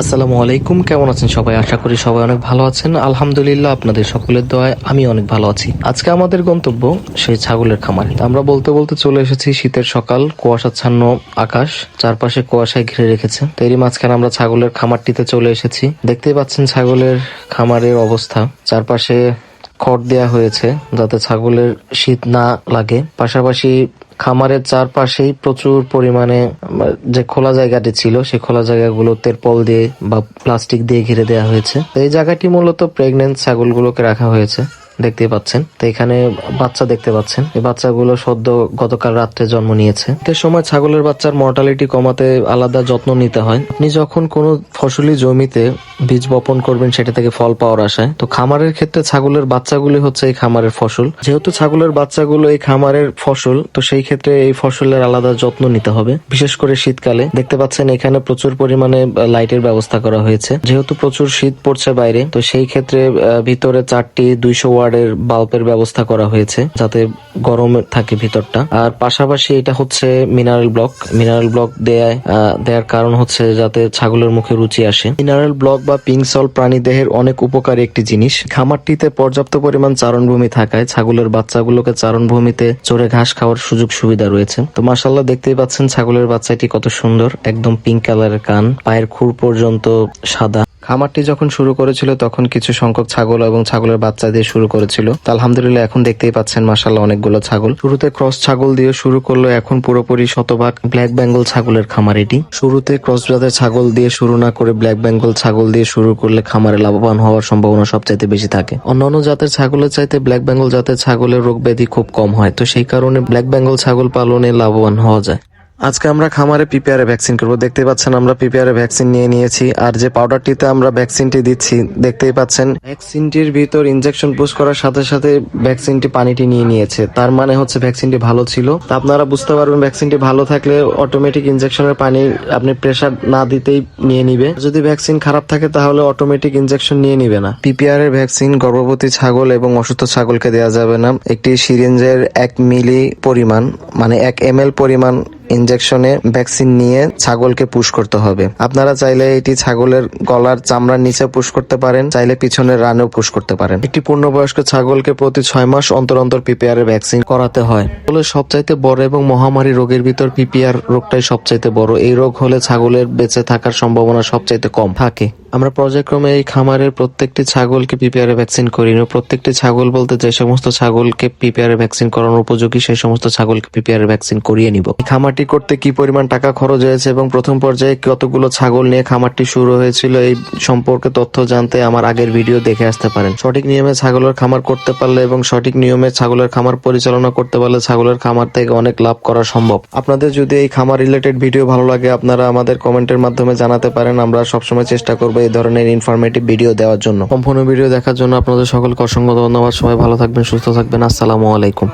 আসসালামু আলাইকুম, কেমন আছেন সবাই? আশা করি সবাই অনেক ভালো আছেন। আলহামদুলিল্লাহ, আপনাদের সকলের দয়ায় আমি অনেক ভালো আছি। আজকে আমাদের গন্তব্য সেই ছাগলের খামার। আমরা বলতে বলতে চলে এসেছি শীতের সকাল, কুয়াশাচ্ছন্ন আকাশ, চারপাশে কুয়াশায় ঘিরে রেখেছে। তেরি মাঝখানে আমরা ছাগলের খামারটিতে চলে এসেছি। দেখতেই পাচ্ছেন ছাগলের খামারের অবস্থা। চারপাশে খড় দেয়া হয়েছে যাতে ছাগলের শীত না লাগে। পাশাপাশি খামারের চারপাশেই প্রচুর পরিমাণে যে খোলা জায়গাটি ছিল, সেই খোলা জায়গাগুলো তেরপল দিয়ে বা প্লাস্টিক দিয়ে ঘিরে দেওয়া হয়েছে। এই জায়গাটি মূলত প্রেগনেন্ট ছাগলগুলোকে রাখা হয়েছে। দেখতেই পাচ্ছেন। তো এখানে বাচ্চা দেখতে পাচ্ছেন। এই বাচ্চাগুলো সদ্য গতকাল রাত্রে জন্ম নিয়েছে। এর সময় ছাগলের বাচ্চার মর্টালিটি কমাতে আলাদা যত্ন নিতে হয়। আপনি যখন কোনো ফসলি জমিতে বীজ বপন করবেন, সেটা থেকে ফল পাওয়ার আশায়। তো খামারের ক্ষেত্রে ছাগলের বাচ্চাগুলি হচ্ছে এই খামারের ফসল। যেহেতু ছাগলের বাচ্চাগুলো এই খামারের ফসল, তো সেই ক্ষেত্রে এই ফসলের আলাদা যত্ন নিতে হবে। বিশেষ করে শীতকালে। দেখতে পাচ্ছেন এখানে প্রচুর পরিমাণে লাইটের ব্যবস্থা করা হয়েছে। যেহেতু প্রচুর শীত পড়ছে বাইরে, তো সেই ক্ষেত্রে ভিতরে চারটি দুইশো ওয়ার্ডের বাল্বের ব্যবস্থা করা হয়েছে, যাতে গরম থাকে ভিতরটা। আর পাশাপাশি এটা হচ্ছে মিনারেল ব্লক মিনারেল ব্লক দেয় দেওয়ার কারণ হচ্ছে যাতে ছাগলের মুখে রুচি আসে। মিনারেল ব্লক বা পিঙ্ক সল প্রাণী দেহের অনেক উপকারী একটি জিনিস। খামারটিতে পর্যাপ্ত পরিমাণ চারণভূমি থাকায় ছাগলের বাচ্চাগুলোকে চারণভূমিতে চড়ে ঘাস খাওয়ার সুযোগ সুবিধা রয়েছে। তো মাসাল্লাহ দেখতেই পাচ্ছেন ছাগলের বাচ্চাটি কত সুন্দর। একদম পিঙ্ক কালারের কান। পায়ের খুর পর্যন্ত সাদা। খামারটি যখন শুরু করেছিল, তখন কিছু সংখ্যক ছাগল এবং ছাগলের বাচ্চা দিয়ে শুরু করেছিল। তো আলহামদুলিল্লাহ, এখন দেখতেই পাচ্ছেন মাসাল্লাহ অনেকগুলো ছাগল। শুরুতে ক্রস ছাগল দিয়ে শুরু করল এখন পুরোপুরি শতভাগ ব্ল্যাক বেঙ্গল ছাগলের খামার এটি। শুরুতে ক্রস জাতের ছাগল দিয়ে শুরু না করে ব্ল্যাক বেঙ্গল ছাগল দিয়ে শুরু করলে খামারে লাভবান হওয়ার সম্ভাবনা সবচাইতে বেশি থাকে। অন্যান্য জাতের ছাগলের চাইতে ব্ল্যাক বেঙ্গল জাতের ছাগলের রোগ ব্যাধি খুব কম হয়, তো সেই কারণে ব্ল্যাক বেঙ্গল ছাগল পালনে লাভবান হওয়া যায়। আজকে আমরা খামারে পিপিআর ভ্যাকসিন করব। দেখতেই পাচ্ছেন, আমরা পিপিআর ভ্যাকসিন নিয়ে নিয়েছি। আর যে পাউডারটিতে আমরা ভ্যাকসিনটি দিচ্ছি, দেখতেই পাচ্ছেন, ভ্যাকসিনটির ভিতর ইনজেকশন পুশ করার সাথে সাথে ভ্যাকসিনটি পানিটি নিয়ে নিয়েছে। তার মানে হচ্ছে ভ্যাকসিনটি ভালো ছিল। তা আপনারা বুঝতে পারবেন, ভ্যাকসিনটি ভালো থাকলে অটোমেটিক ইনজেকশনের পানি আপনি প্রেসার না দিতেই নিয়ে নিবে। যদি ভ্যাকসিন খারাপ থাকে, তাহলে অটোমেটিক ইনজেকশন নিয়ে নিবে না। পিপিআর এর ভ্যাকসিন গর্ভবতী ছাগল এবং অসুস্থ ছাগলকে দেওয়া যাবে না। একটি সিরিঞ্জের এক মিলি পরিমাণ মানে এক এম এল পরিমাণ ইনজেকশনে ভ্যাকসিন নিয়ে ছাগলকে পুশ করতে হবে। আপনারা চাইলে এটি ছাগলের গলার চামড়ার নিচে পুশ করতে পারেন, চাইলে পিছনের রানেও পুশ করতে পারেন। একটি পূর্ণবয়স্ক ছাগলকে প্রতি ছয় মাস অন্তর অন্তর পিপিআর ভ্যাকসিন করাতে হয়। হলে সবচাইতে বড় এবং মহামারী রোগের ভিতর পিপিআর রোগটাই সবচাইতে বড়। এই রোগ হলে ছাগলের বেঁচে থাকার সম্ভাবনা সবচাইতে কম থাকে। আমরা পর্যায়ক্রমে এই খামারের প্রত্যেকটি ছাগলকে পিপিআর ভ্যাকসিন করি। না প্রত্যেকটি ছাগল বলতে যে সমস্ত ছাগলকে পিপিআর ভ্যাকসিন করানোর উপযোগী, সেই সমস্ত ছাগলকে পিপিআর ভ্যাকসিন করিয়ে নিব। খামারটি করতে কি পরিমাণ টাকা খরচ হয়েছে এবং প্রথম পর্যায়ে কতগুলো ছাগল নিয়ে খামারটি শুরু হয়েছিল, এই সম্পর্কে তথ্য জানতে আমার আগের ভিডিও দেখে আসতে পারেন। সঠিক নিয়মে ছাগলের খামার করতে পারলে এবং সঠিক নিয়মে ছাগলের খামার পরিচালনা করতে পারলে ছাগলের খামার থেকে অনেক লাভ করা সম্ভব। আপনাদের যদি এই খামার রিলেটেড ভিডিও ভালো লাগে, আপনারা আমাদের কমেন্টের মাধ্যমে জানাতে পারেন, আমরা সবসময় চেষ্টা করব এই ধরনের ইনফরমেটিভ ভিডিও দেওয়ার জন্য। সম্পূর্ণ ভিডিও দেখার জন্য আপনাদের সকলকে অসংখ্য ধন্যবাদ। সবাই ভালো থাকবেন, সুস্থ থাকবেন। আসসালামু আলাইকুম।